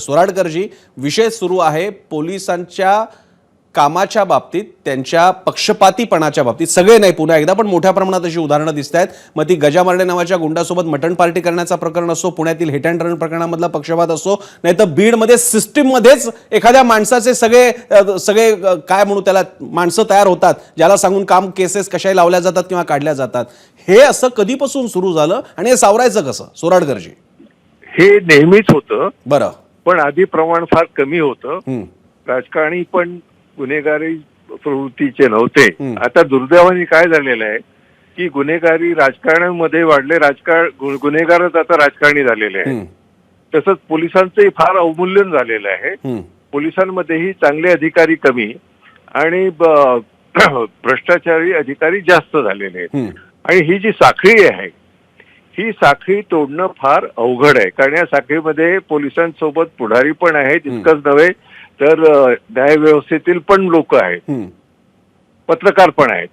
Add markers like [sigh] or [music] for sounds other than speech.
सोराडकरजी विषय सुरू आहे पोलिसांच्या कामाच्या बाबतीत त्यांच्या पक्षपातीपणाच्या बाबतीत. सगळे नाही पुन्हा एकदा पण मोठ्या प्रमाणात अशी उदाहरणं दिसत आहेत मग ती गजामार्डे नावाच्या गुंडासोबत मटण पार्टी करण्याचा प्रकरण असो पुण्यातील हिट अँड रन प्रकरणामधला पक्षपात असो नाही तर बीडमध्ये सिस्टीममध्येच एखाद्या माणसाचे सगळे सगळे काय म्हणू त्याला माणसं तयार होतात ज्याला सांगून काम केसेस कशाही लावल्या जातात किंवा काढल्या जातात. हे असं कधीपासून सुरू झालं आणि हे सावरायचं कसं? सोराडकरजी. हे नेहमीच होतं. बरं. पण आधी प्रमाण फार कमी होतं. राजकारणी पण गुन्हेगारी प्रवृत्तीचे नव्हते. आता दुर्दैवाने काय झालेलं आहे की गुन्हेगारी राजकारणामध्ये वाढले राजकारण गु- गुन्हेगारच आता राजकारणी झालेले आहे. तसंच पोलिसांचंही फार अवमूल्यन झालेलं आहे. पोलिसांमध्येही चांगले अधिकारी कमी आणि [clears throat] भ्रष्टाचारी अधिकारी जास्त झालेले आहेत. आणि ही जी साखळी आहे ही साखळी तोडणं फार अवघड आहे. कारण या साखळीमध्ये पोलिसांसोबत पुढारी पण आहेत इतकंच नव्हे तर अ, न्याय व्यवस्थेतील पण लोक आहेत. पत्रकार पण आहेत.